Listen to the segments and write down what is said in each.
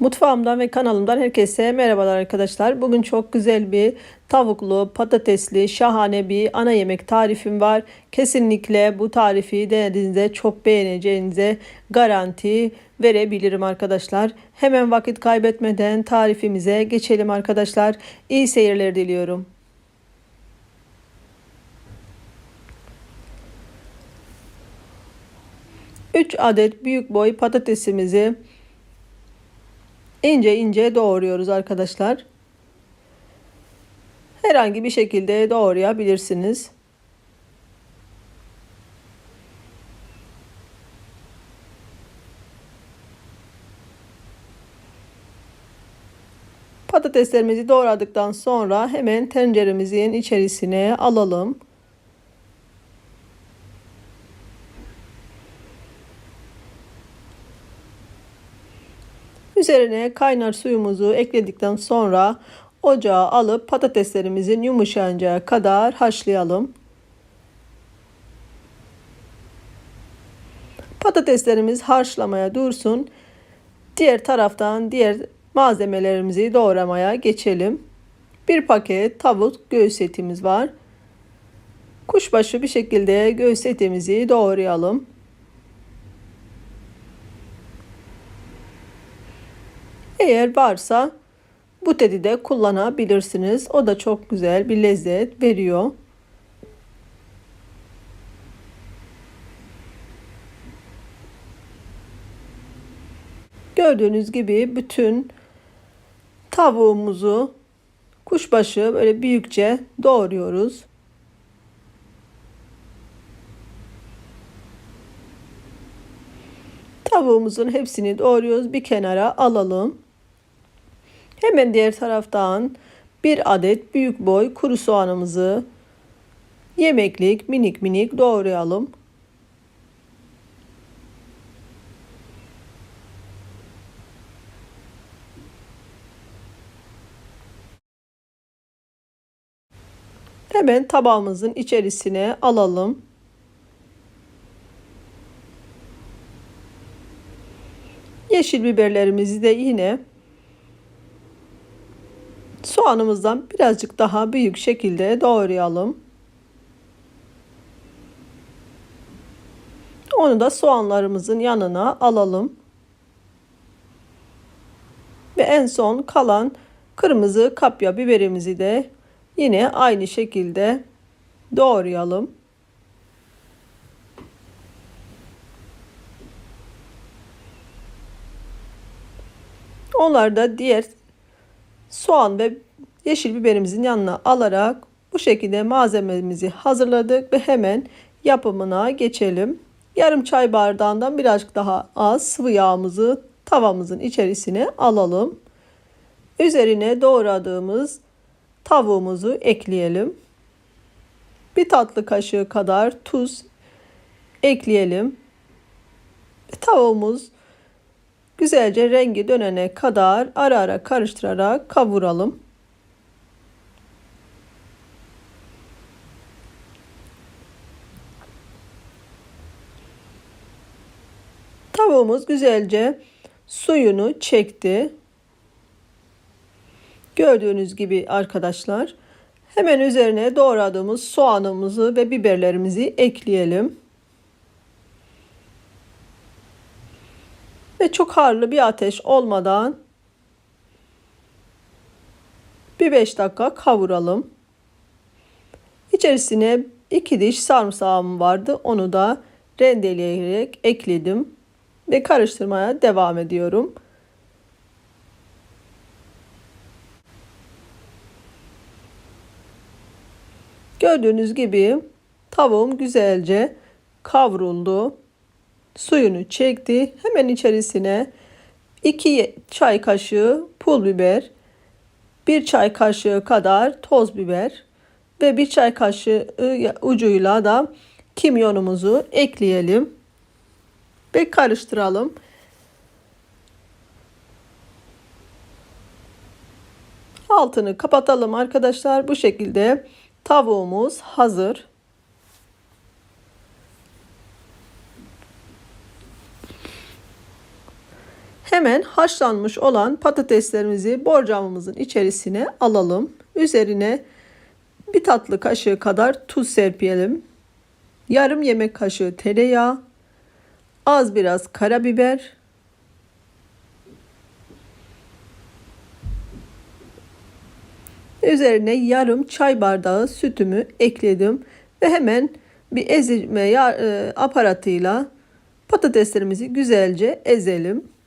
Mutfağımdan ve kanalımdan herkese merhabalar arkadaşlar. Bugün çok güzel bir tavuklu, patatesli, şahane bir ana yemek tarifim var. Kesinlikle bu tarifi denediğinizde çok beğeneceğinize garanti verebilirim arkadaşlar. Hemen vakit kaybetmeden tarifimize geçelim arkadaşlar. İyi seyirler diliyorum. Üç adet büyük boy patatesimizi ince ince doğruyoruz arkadaşlar. Herhangi bir şekilde doğrayabilirsiniz. Patateslerimizi doğradıktan sonra hemen tenceremizin içerisine alalım. Üzerine kaynar suyumuzu ekledikten sonra ocağa alıp patateslerimizin yumuşayacağı kadar haşlayalım. Patateslerimiz haşlamaya dursun. Diğer taraftan diğer malzemelerimizi doğramaya geçelim. Bir paket tavuk göğüs etimiz var. Kuşbaşı bir şekilde göğüs etimizi doğrayalım. Eğer varsa bu tedi de kullanabilirsiniz. O da çok güzel bir lezzet veriyor. Gördüğünüz gibi bütün tavuğumuzu kuşbaşı böyle büyükçe doğruyoruz. Tavuğumuzun hepsini doğruyoruz. Bir kenara alalım. Hemen diğer taraftan bir adet büyük boy kuru soğanımızı yemeklik minik minik doğrayalım. Hemen tabağımızın içerisine alalım. Yeşil biberlerimizi de yine soğanımızdan birazcık daha büyük şekilde doğrayalım. Onu da soğanlarımızın yanına alalım. Ve en son kalan kırmızı kapya biberimizi de yine aynı şekilde doğrayalım. Onları da diğer soğan ve yeşil biberimizin yanına alarak bu şekilde malzememizi hazırladık ve hemen yapımına geçelim. Yarım çay bardağından birazcık daha az sıvı yağımızı tavamızın içerisine alalım. Üzerine doğradığımız tavuğumuzu ekleyelim. Bir tatlı kaşığı kadar tuz ekleyelim. Tavuğumuz güzelce rengi dönene kadar ara ara karıştırarak kavuralım. Tavuğumuz güzelce suyunu çekti. Gördüğünüz gibi arkadaşlar hemen üzerine doğradığımız soğanımızı ve biberlerimizi ekleyelim. Ve çok harlı bir ateş olmadan bir 5 dakika kavuralım. İçerisine 2 diş sarımsağım vardı. Onu da rendeleyerek ekledim ve karıştırmaya devam ediyorum. Gördüğünüz gibi tavuğum güzelce kavruldu. Suyunu çekti. Hemen içerisine 2 çay kaşığı pul biber, 1 çay kaşığı kadar toz biber ve 1 çay kaşığı ucuyla da kimyonumuzu ekleyelim ve karıştıralım. Altını kapatalım arkadaşlar. Bu şekilde tavuğumuz hazır. Hemen haşlanmış olan patateslerimizi borcamımızın içerisine alalım. Üzerine bir tatlı kaşığı kadar tuz serpelim. Yarım yemek kaşığı tereyağı, az biraz karabiber, Üzerine yarım çay bardağı sütümü ekledim ve hemen bir ezme e, aparatıyla patateslerimizi güzelce ezelim.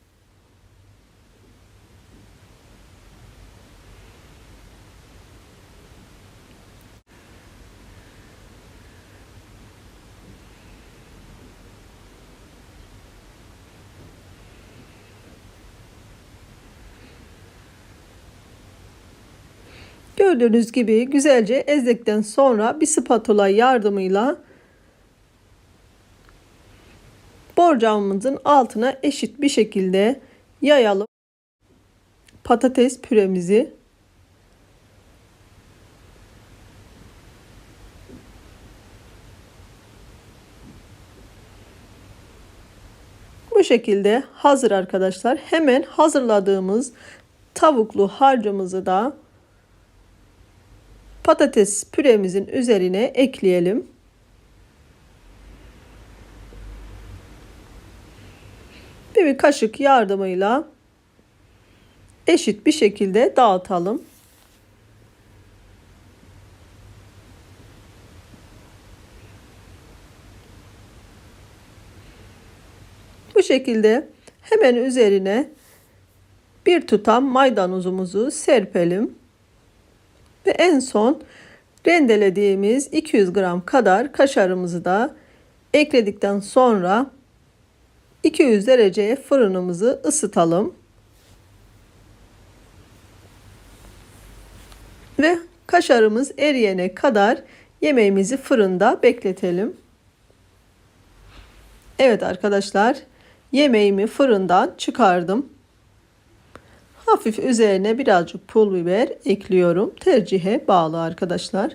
Gördüğünüz gibi güzelce ezdikten sonra bir spatula yardımıyla borcamımızın altına eşit bir şekilde yayalım. Patates püremizi Bu şekilde hazır arkadaşlar. Hemen hazırladığımız tavuklu harcımızı da patates püremizin üzerine ekleyelim. Bir, bir kaşık yardımıyla eşit bir şekilde dağıtalım. Bu şekilde hemen üzerine bir tutam maydanozumuzu serpelim. Ve en son rendelediğimiz 200 gram kadar kaşarımızı da ekledikten sonra 200 dereceye fırınımızı ısıtalım. Ve kaşarımız eriyene kadar yemeğimizi fırında bekletelim. Evet arkadaşlar yemeğimi fırından çıkardım. Hafif üzerine birazcık pul biber ekliyorum. Tercihe bağlı arkadaşlar.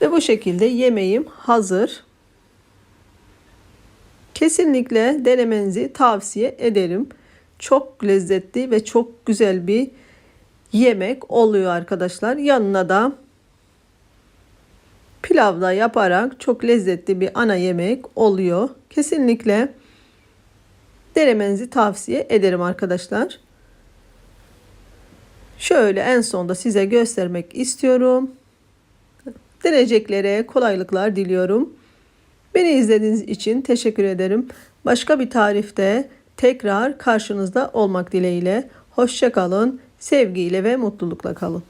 Ve bu şekilde yemeğim hazır. Kesinlikle denemenizi tavsiye ederim. Çok lezzetli ve çok güzel bir yemek oluyor arkadaşlar. Yanına da pilavda yaparak çok lezzetli bir ana yemek oluyor. Kesinlikle denemenizi tavsiye ederim arkadaşlar. Şöyle en sonda size göstermek istiyorum. Deneyeceklere kolaylıklar diliyorum. Beni izlediğiniz için teşekkür ederim. Başka bir tarifte tekrar karşınızda olmak dileğiyle. Hoşçakalın, sevgiyle ve mutlulukla kalın.